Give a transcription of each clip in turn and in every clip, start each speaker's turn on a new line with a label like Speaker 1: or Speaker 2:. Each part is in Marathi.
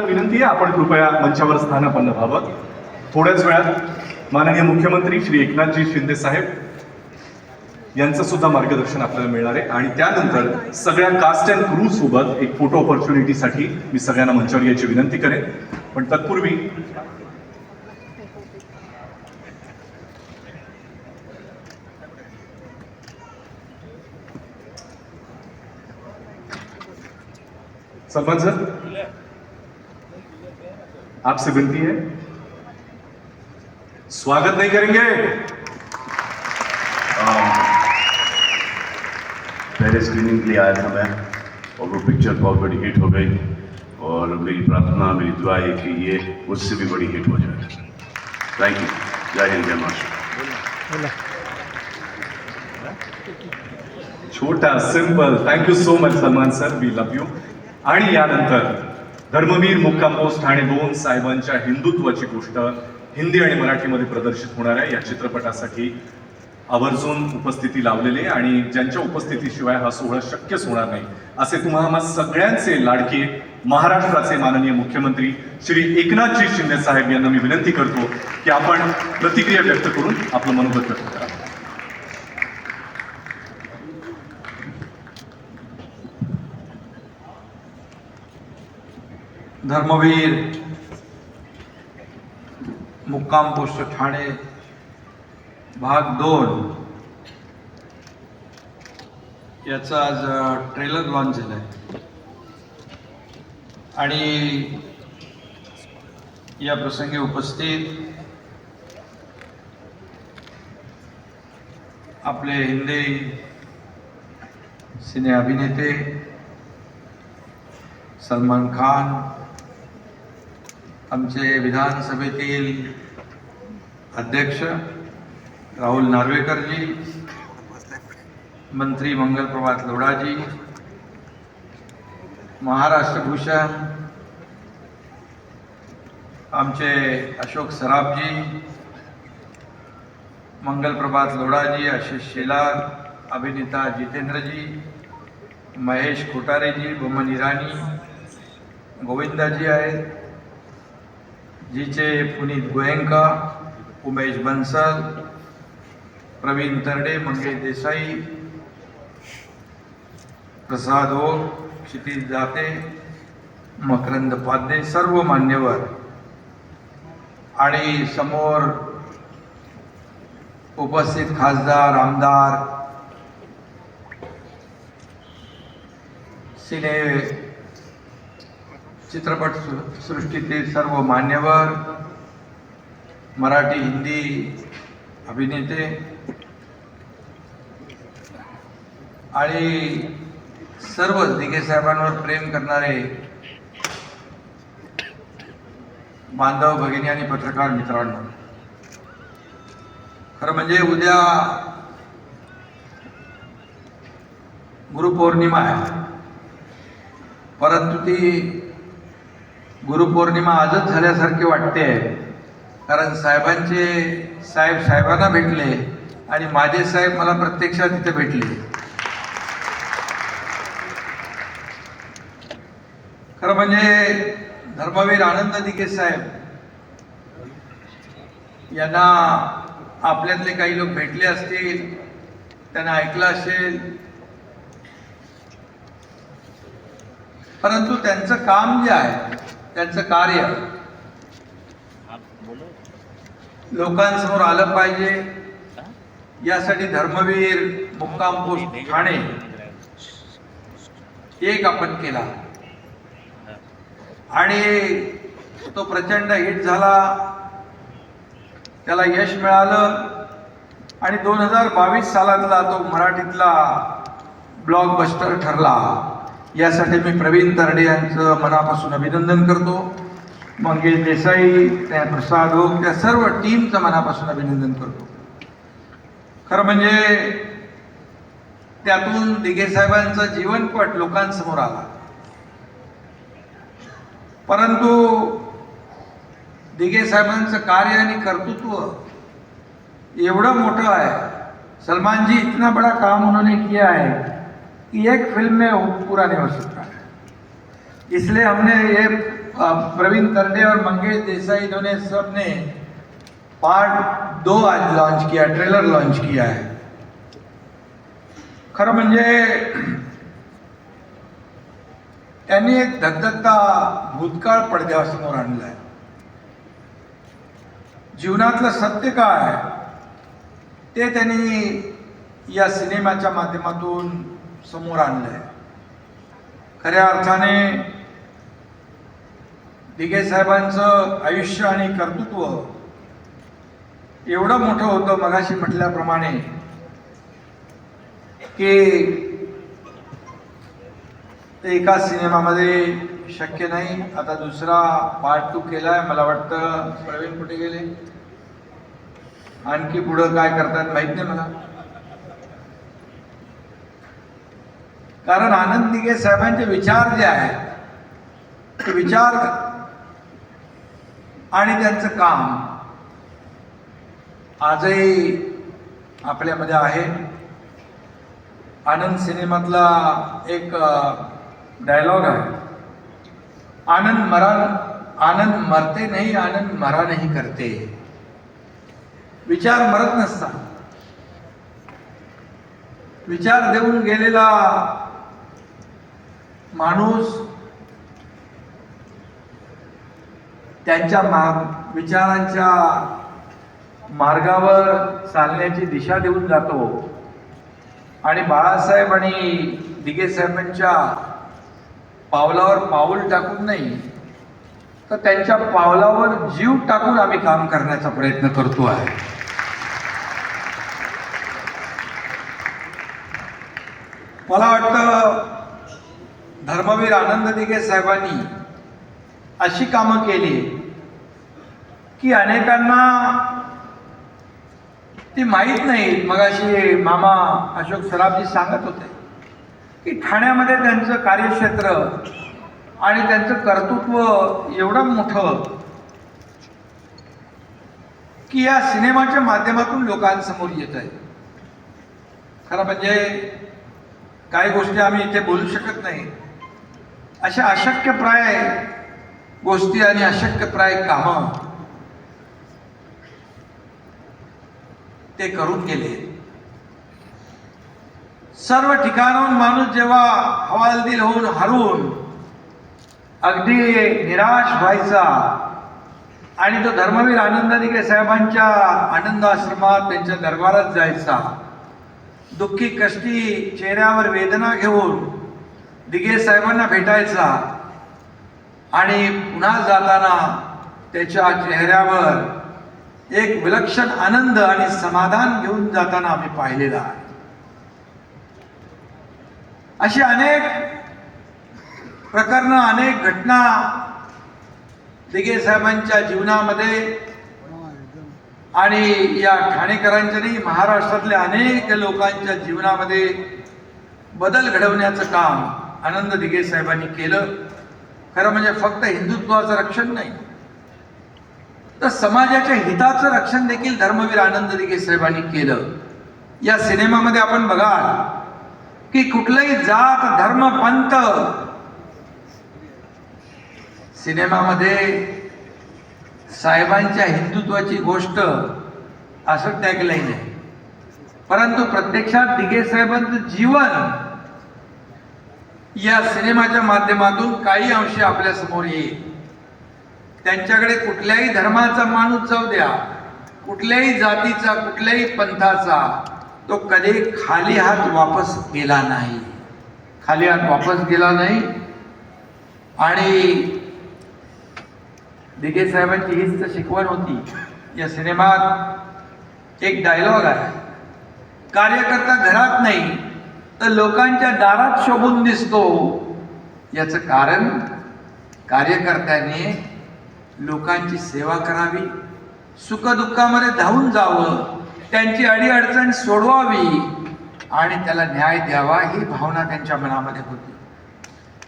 Speaker 1: विनंती आहे आपण कृपया मंचावर स्थानापन्न व्हावं. थोड्याच वेळात माननीय मुख्यमंत्री श्री एकनाथजी शिंदे साहेब यांचं सुद्धा मार्गदर्शन आपल्याला मिळणार आहे. आणि त्यानंतर सगळ्या कास्ट अँड क्रू सोबत एक फोटो ऑपॉर्च्युनिटीसाठी मी सगळ्यांना मंचावर याची विनंती करेन. पण तत्पूर्वी सलमान सर. आपसे विनती है। स्वागत नहीं करेंगे।
Speaker 2: पहले स्क्रीनिंग के लिए आया था मैं, और वो पिक्चर बहुत बड़ी हिट हो गई, और मेरी प्रार्थना, मेरी दुआ है कि ये उससे भी बड़ी हिट हो जाए। थैंक यू जय हिंद, जय महाराष्ट्र।
Speaker 1: छोटा simple thank you so much Salman sir we love you आणि यानंतर धर्मवीर मुक्काम पोस्ट ठाणे दोन साहेबांच्या हिंदुत्वाची गोष्ट हिंदी आणि मराठीमध्ये प्रदर्शित होणार आहे. या चित्रपटासाठी आवर्जून उपस्थिती लावलेली आणि ज्यांच्या उपस्थितीशिवाय हा सोहळा शक्यच होणार नाही असे तुम्हाला सगळ्यांचे लाडके महाराष्ट्राचे माननीय मुख्यमंत्री श्री एकनाथजी शिंदे साहेब यांना मी विनंती करतो की आपण प्रतिक्रिया व्यक्त करून आपलं मनोगत व्यक्त करा
Speaker 3: धर्मवीर मुक्काम पोस्ट ठाणे भाग दोन. याचा आज ट्रेलर लॉन्च झाला आहे आणि या प्रसंगी उपस्थित आपले हिंदी सिने अभिनेते सलमान खान आमचे विधानसभेतील अध्यक्ष राहुल नार्वेकरजी मंत्री मंगलप्रभात लोढाजी महाराष्ट्रभूषण आमचे अशोक सराफजी मंगलप्रभात लोढाजी आशिष शेलार अभिनेता जितेंद्रजी महेश कोटारेजी बोमन इराणी गोविंदाजी आहेत. जीचे पुनीत गोयंका उमेश बन्सल प्रवीण तरडे मंगेश देसाई प्रसाद हो क्षितिज दाते मकरंद पाध्ये सर्व मान्यवर. आणि समोर उपस्थित खासदार आमदार सिने चित्रपट सृष्टीतील सर्व मान्यवर मराठी हिंदी अभिनेते आणि सर्व दिघे साहेबांवर प्रेम करणारे बांधव भगिनी आणि पत्रकार मित्रांनो खरं म्हणजे उद्या गुरुपौर्णिमा आहे. परंतु ती गुरुपौर्णिमा आजच झाल्यासारखी वाटते. कारण साहेबांचे साहेब साहेबांना भेटले आणि माझे साहेब मला प्रत्यक्षात तिथे भेटले. खरं म्हणजे धर्मवीर आनंद दिघे साहेब यांना आपल्यातले काही लोक भेटले असतील त्यांना ऐकलं असेल. परंतु त्यांचं काम जे आहे त्यांचं कार्य लोकांसमोर आलं पाहिजे. यासाठी धर्मवीर मुक्काम पोस्ट ठाणे एक आपण केला. आणि तो प्रचंड हिट झाला. त्याला यश मिळालं. आणि दोन हजार बावीस सालातला तो मराठीतला ब्लॉकबस्टर ठरला. यासाठी मी प्रवीण तरडे यांचं मनापासून अभिनंदन करतो. मंगेश देसाई त्या प्रसाद ओक त्या सर्व टीमचं मनापासून अभिनंदन करतो. खरं म्हणजे त्यातून दिघे साहेबांचा जीवनपट लोकांसमोर आला. परंतु दिघे साहेबांचं कार्य आणि कर्तृत्व एवढं मोठं आहे. सलमान जी इतना बड़ा काम उन्होंने किया है. कि एक फिल्म में पूरा नहीं हो सकता। है इसलिए हमने ये प्रवीण तरडे और मंगेश देसाई दोनों सब ने पार्ट दो आज लॉन्च किया ट्रेलर लॉन्च किया है। खरं म्हणजे त्यांनी एक धगधगता भूतकाळ पडद्यासमोर आणलाय। जीवनातलं सत्य काय ते त्यांनी या सिनेमाच्या माध्यमातून समोर आणलंय. खऱ्या अर्थाने दिघे साहेबांचं आयुष्य आणि कर्तृत्व एवढं मोठं होतं मगाशी म्हटल्याप्रमाणे की ते एका सिनेमामध्ये शक्य नाही. आता दुसरा पार्ट टू केलाय. मला वाटतं प्रवीण कुठे गेले? आणखी पुढं काय करतात माहीत नाही मला. कारण आनंद दिघे साहेबांचे विचार जे आहेत ते विचार आणि त्यांचं काम आजही आपल्यामध्ये आहे. आनंद सिनेमातला एक डायलॉग आहे. आनंद मरा आनंद मरते नाही आनंद मरा नाही करते. विचार मरत नसतात. विचार देऊन गेलेला माणूस त्यांच्या मा विचारांच्या मार्गावर चालण्याची दिशा देऊन जातो. आणि बाळासाहेब आणि दिगे साहेबांच्या पावलावर पाऊल टाकून नाही तर त्यांच्या पावलावर जीव टाकून आम्ही काम करण्याचा प्रयत्न करतो आहे. मला वाटतं धर्मवीर आनंद दिघे साहेबांनी अशी कामं केली की अनेकांना ती माहीत नाही. मगाशी मामा अशोक सराफजी सांगत होते की ठाण्यामध्ये त्यांचं कार्यक्षेत्र आणि त्यांचं कर्तृत्व एवढं मोठं की या सिनेमाच्या माध्यमातून लोकांसमोर येत आहे. खरं म्हणजे काही गोष्टी आम्ही इथे बोलू शकत नाही. अशा अशक्यप्राय गोष्टी आणि अशक्यप्राय कामं ते करून गेले. सर्व ठिकाणाहून माणूस जेव्हा हवालदिल होऊन हरून अगदी निराश व्हायचा आणि तो धर्मवीर आनंद साहेबांच्या आनंद आश्रमात त्यांच्या दरबारात जायचा दुःखी कष्टी चेहऱ्यावर वेदना घेऊन दिघे साहेबांना भेटायचा आणि पुन्हा जाताना त्याच्या चेहऱ्यावर एक विलक्षण आनंद आणि समाधान घेऊन जाताना आम्ही पाहिलेला आहे. अशी अनेक प्रकरणं अनेक घटना दिघे साहेबांच्या जीवनामध्ये आणि या ठाणेकरांच्या नाही महाराष्ट्रातल्या अनेक लोकांच्या जीवनामध्ये बदल घडवण्याचं काम आनंद दिघे साहेबांनी केलं. खरं म्हणजे फक्त हिंदुत्वाचं रक्षण नाही तर समाजाच्या हिताचं रक्षण देखील धर्मवीर आनंद दिघे साहेबांनी केलं. या सिनेमामध्ये आपण बघाल की कुठलंही जात धर्म पंत सिनेमामध्ये साहेबांच्या हिंदुत्वाची गोष्ट असं टॅगलाईन आहे. परंतु प्रत्यक्षात दिघे साहेबांचं जीवन या सिनेमाच्या माध्यमातून काही अंशी आपल्यासमोर येईल. त्यांच्याकडे कुठल्याही धर्माचा माणूस जाऊ द्या. कुठल्याही जातीचा कुठल्याही पंथाचा तो कधी खाली हात वापस गेला नाही. खाली हात वापस गेला नाही. आणि दिगे साहेबांची हीच तर शिकवण होती. या सिनेमात एक डायलॉग आहे. कार्यकर्ता घरात नाही. तर लोकांच्या दारात शोभून दिसतो. याचं कारण कार्यकर्त्याने लोकांची सेवा करावी सुखदुःखामध्ये धावून जावं त्यांची अडीअडचण सोडवावी आणि त्याला न्याय द्यावा ही भावना त्यांच्या मनामध्ये होती.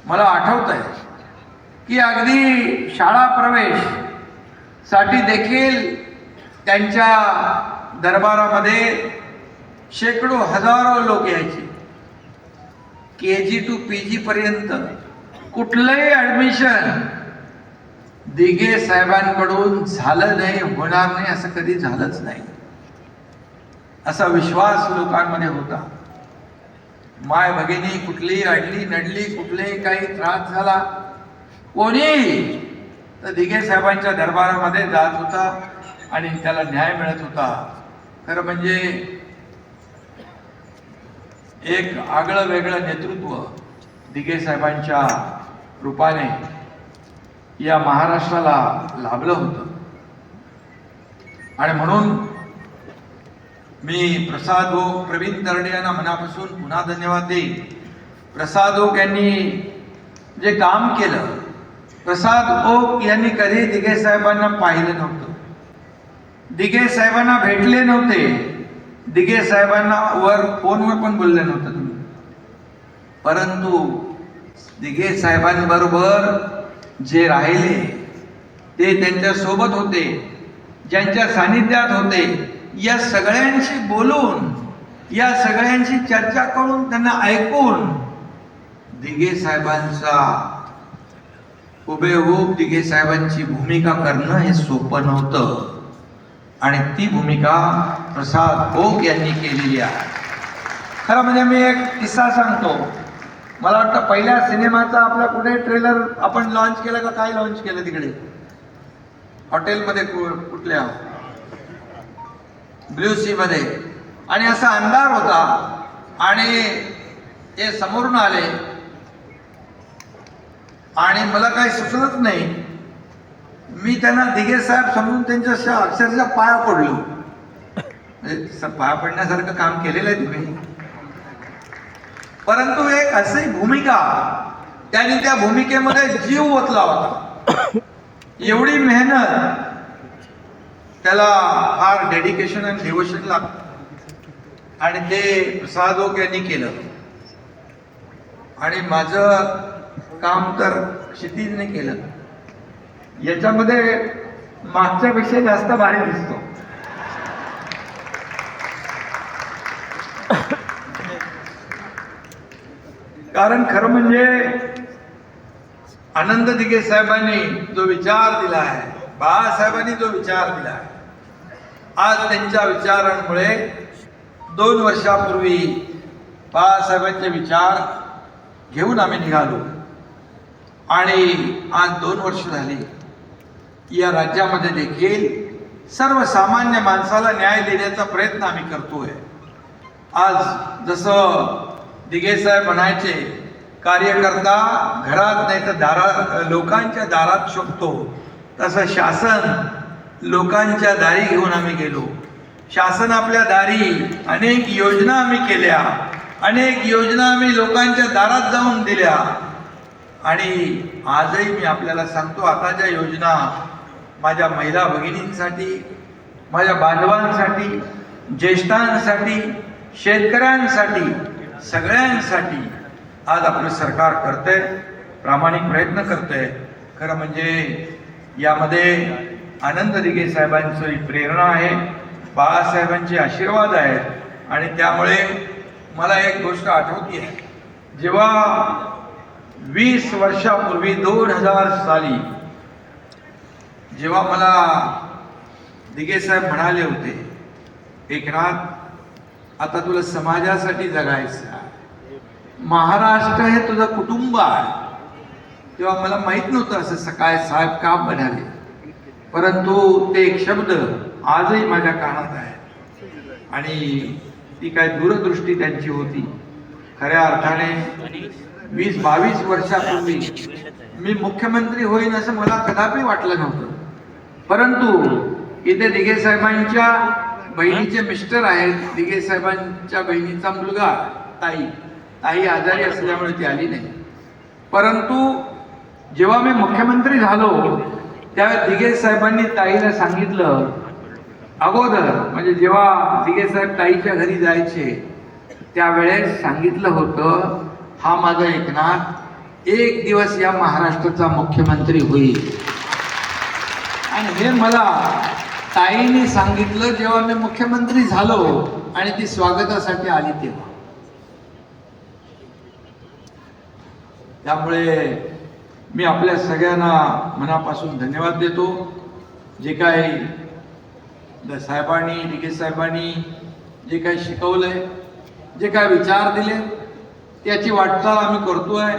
Speaker 3: मला आठवत आहे की अगदी शाळा प्रवेशसाठी देखील त्यांच्या दरबारामध्ये शेकडो हजारो लोक यायचे. के जी टू पी जी पर्यंत. कुठलंही ॲडमिशन दिघे साहेबांकडून झालं नाही होणार नाही असं कधी झालंच नाही. असा विश्वास लोकांमध्ये होता. माय भगिनी कुठली अडली नडली कुठलेही काही त्रास झाला. कोणी? तर दिघे साहेबांच्या दरबारामध्ये जात होता आणि त्याला न्याय मिळत होता. खरं म्हणजे एक आगळं वेगळं नेतृत्व दिघे साहेबांच्या रूपाने या महाराष्ट्राला लाभलं होतं. आणि म्हणून मी प्रसाद ओक प्रवीण तरडे यांना मनापासून पुन्हा धन्यवाद देईन. प्रसाद ओक यांनी जे काम केलं प्रसाद ओक यांनी कधी दिघे साहेबांना पाहिलं नव्हतं. दिघे साहेबांना भेटले नव्हते. दिघे साहेबांना वर फोनवर पण बोलले नव्हतं तुम्ही. परंतु दिघे साहेबांबरोबर जे राहिले ते त्यांच्यासोबत होते ज्यांच्या सानिध्यात होते या सगळ्यांशी बोलून या सगळ्यांशी चर्चा करून त्यांना ऐकून दिघे साहेबांचा हुबेहूब दिघे साहेबांची भूमिका करणं हे सोपं नव्हतं. आणि ती भूमिका प्रसाद ओक यांनी केलेली आहे. खरं म्हणजे मी एक किस्सा सांगतो. मला वाटतं पहिल्या सिनेमाचा आपला कुठे ट्रेलर आपण लॉन्च केलं का काय लॉन्च केलं तिकडे? हॉटेलमध्ये कु- कुठल्या? ब्ल्यू सीमध्ये आणि असा अंधार होता. आणि ते समोरून आले. आणि मला काही सुचलंच नाही. मी त्यांना दिघे साहेब समजून त्यांच्या अक्षरशः पाया पडलो. म्हणजे पाया पडण्यासारखं काम केलेलं आहे तुम्ही. परंतु एक अशी भूमिका त्यांनी त्या भूमिकेमध्ये जीव ओतला होता. एवढी मेहनत त्याला फार डेडिकेशन आणि डिवोशन लागत. आणि ते प्रसाद यांनी केलं. आणि माझं काम तर क्षितिजने केलं. याच्यामध्ये मागच्यापेक्षा जास्त भारी दिसतो. कारण खरं म्हणजे आनंद दिघे साहेबांनी जो विचार दिला आहे बाळासाहेबांनी जो विचार दिला आहे आज त्यांच्या विचारांमुळे दोन वर्षापूर्वी बाळासाहेबांचे विचार घेऊन आम्ही निघालो. आणि आज दोन वर्ष झाली. या राज्यामध्ये देखील सर्वसामान्य माणसाला न्याय देण्याचा प्रयत्न आम्ही करतोय. आज जसं दिघे साहेब म्हणायचे कार्यकर्ता घरात नाही तर दारात लोकांच्या दारात शोधतो तसं शासन लोकांच्या दारी घेऊन आम्ही गेलो. शासन आपल्या दारी अनेक योजना आम्ही केल्या. अनेक योजना आम्ही लोकांच्या दारात जाऊन दिल्या. आणि आजही मी आपल्याला सांगतो आता ज्या योजना माझ्या महिला भगिनींसाठी माझ्या बांधवांसाठी ज्येष्ठांसाठी शेतकऱ्यांसाठी सगळ्यांसाठी आज आपलं सरकार करतंय प्रामाणिक प्रयत्न करतंय. खरं म्हणजे यामध्ये आनंद दिघे साहेबांची प्रेरणा आहे बाळासाहेबांचे आशीर्वाद आहेत आणि त्यामुळे मला एक गोष्ट आठवते जेव्हा वीस वर्षापूर्वी दोन हजार साली जेव्हा मला दिगे साहेब म्हणाले होते एकनाथ आता तुला समाजासाठी जगायचं महाराष्ट्र हे तुझं कुटुंब आहे. तेव्हा मला माहीत नव्हतं असं सकाळ साहेब का म्हणाले. परंतु ते एक शब्द आजही माझ्या कानात आहे. आणि ती काय दूरदृष्टी त्यांची होती. खऱ्या अर्थाने वीस बावीस वर्षापूर्वी मी मुख्यमंत्री होईन असं मला कदापि वाटलं नव्हतं. परंतु इथे दिघे साहेबांच्या बहिणीचे मिस्टर आहेत. दिघे साहेबांच्या बहिणीचा मुलगा ताई. ताई आजारी असल्यामुळे ती आली नाही. परंतु जेव्हा मी मुख्यमंत्री झालो त्यावेळेस दिघे साहेबांनी ताईला सांगितलं अगोदर म्हणजे जेव्हा दिघे साहेब ताईच्या घरी जायचे त्यावेळेस सांगितलं होतं हा माझा एकनाथ एक दिवस या महाराष्ट्राचा मुख्यमंत्री होईल. आणि हे मला ताईने सांगितलं जेव्हा मी मुख्यमंत्री झालो आणि ती स्वागतासाठी आली तेव्हा. त्यामुळे मी आपल्या सगळ्यांना मनापासून धन्यवाद देतो. जे काही साहेबांनी डी के साहेबांनी जे काही शिकवलंय जे काय विचार दिले त्याची वाटचाल आम्ही करतोय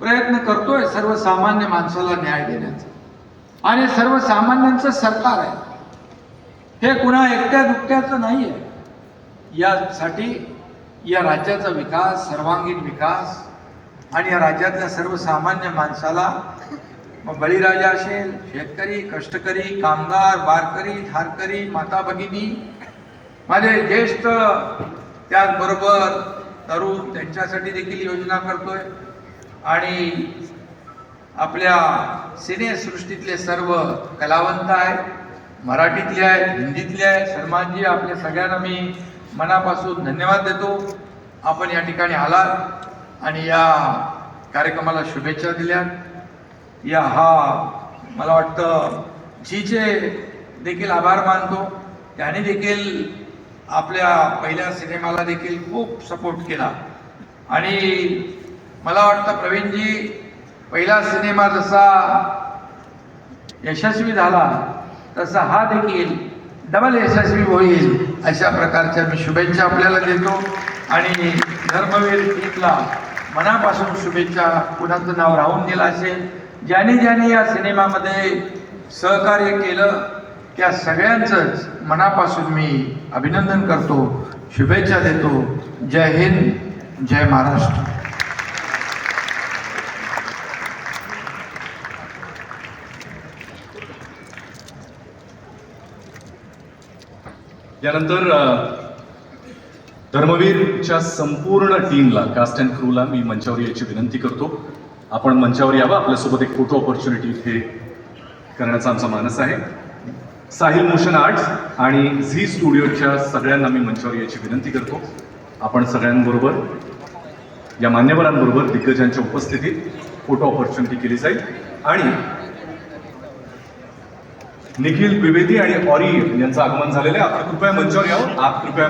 Speaker 3: प्रयत्न करतोय सर्वसामान्य माणसाला न्याय देण्याचा. आणि सर्वसामान्यांचं सरकार आहे. हे कुणा एकट्या दुकट्याचं नाही आहे यासाठी या राज्याचा विकास सर्वांगीण विकास आणि या राज्यातल्या सर्वसामान्य माणसाला मग बळीराजा असेल शेतकरी कष्टकरी कामगार वारकरी धारकरी माता भगिनी माझे ज्येष्ठ त्याचबरोबर तरुण त्यांच्यासाठी देखील योजना करतोय. आणि आपल्या सिनेसृष्टीतले सर्व कलावंत आहेत. मराठीतले आहेत हिंदीतले आहेत. सलमानजी आपल्या सगळ्यांना मी मनापासून धन्यवाद देतो. आपण या ठिकाणी आलात आणि या कार्यक्रमाला शुभेच्छा दिल्या या हा मला वाटतं झीचे देखील आभार मानतो. त्याने देखील आपल्या पहिल्या सिनेमाला देखील खूप सपोर्ट केला. आणि मला वाटतं प्रवीणजी पहिला सिनेमा जसा यशस्वी झाला तसा हा देखील डबल यशस्वी होईल अशा प्रकारच्या मी शुभेच्छा आपल्याला देतो. आणि धर्मवीर गीतला मनापासून शुभेच्छा. कुणाचं नाव राहून दिलं असेल ज्याने ज्याने या सिनेमामध्ये सहकार्य केलं त्या सगळ्यांचंच मनापासून मी अभिनंदन करतो शुभेच्छा देतो. जय हिंद जय महाराष्ट्र.
Speaker 1: यानंतर धर्मवीरच्या संपूर्ण टीमला कास्ट अँड क्रूला मी मंचावर यायची विनंती करतो. आपण मंचावर यावं. आपल्यासोबत एक फोटो ऑपॉर्च्युनिटी इथे करण्याचा आमचा मानस आहे. साहिल मोशन आर्ट्स आणि झी स्टुडिओच्या सगळ्यांना मी मंचावर यायची विनंती करतो. आपण सगळ्यांबरोबर या मान्यवरांबरोबर दिग्गजांच्या उपस्थितीत फोटो ऑपॉर्च्युनिटी केली जाईल. आणि निखिल द्विवेदी आणि ऑरी यांचं आगमन झालेलं आहे. आपण कृपया मंचावर यावं. आप कृपया